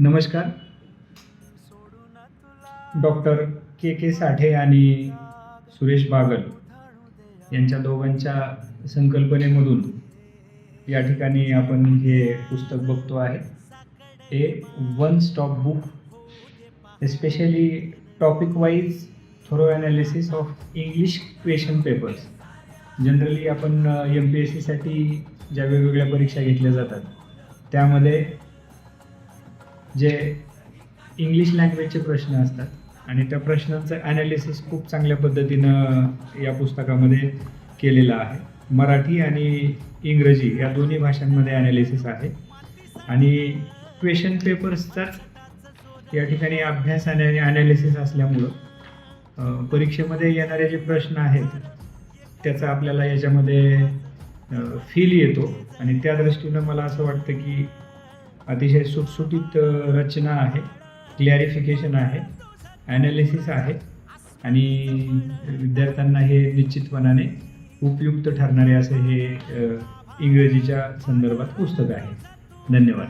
नमस्कार. डॉक्टर के के साठे आणि सुरेश बागल यांच्या दोघांच्या संकल्पनेमधून या ठिकाणी आपण हे पुस्तक बघतो आहे. हे one stop book especially topic wise thorough analysis of English question papers generally आपण एम पी एस सीसाठी ज्या वेगवेगळ्या परीक्षा घेतल्या जातात त्यामध्ये जे इंग्लिश लँग्वेजचे प्रश्न असतात. आणि त्या प्रश्नांचं ॲनालिसिस खूप चांगल्या पद्धतीनं या पुस्तकामध्ये केलेलं आहे. मराठी आणि इंग्रजी या दोन्ही भाषांमध्ये ॲनालिसिस आहे. आणि क्वेश्चन पेपर्सचाच या ठिकाणी अभ्यास आणि ॲनालिसिस असल्यामुळं परीक्षेमध्ये येणारे जे प्रश्न आहेत त्याचा आपल्याला याच्यामध्ये फील येतो. आणि त्या दृष्टीनं मला असं वाटतं की अतिशय सुटसुटीत रचना आहे क्लॅरिफिकेशन आहे ॲनालिसिस आहे आणि विद्यार्थ्यांना हे निश्चितपणाने उपयुक्त ठरणारे असे हे इंग्रजीच्या संदर्भात पुस्तक आहे. धन्यवाद.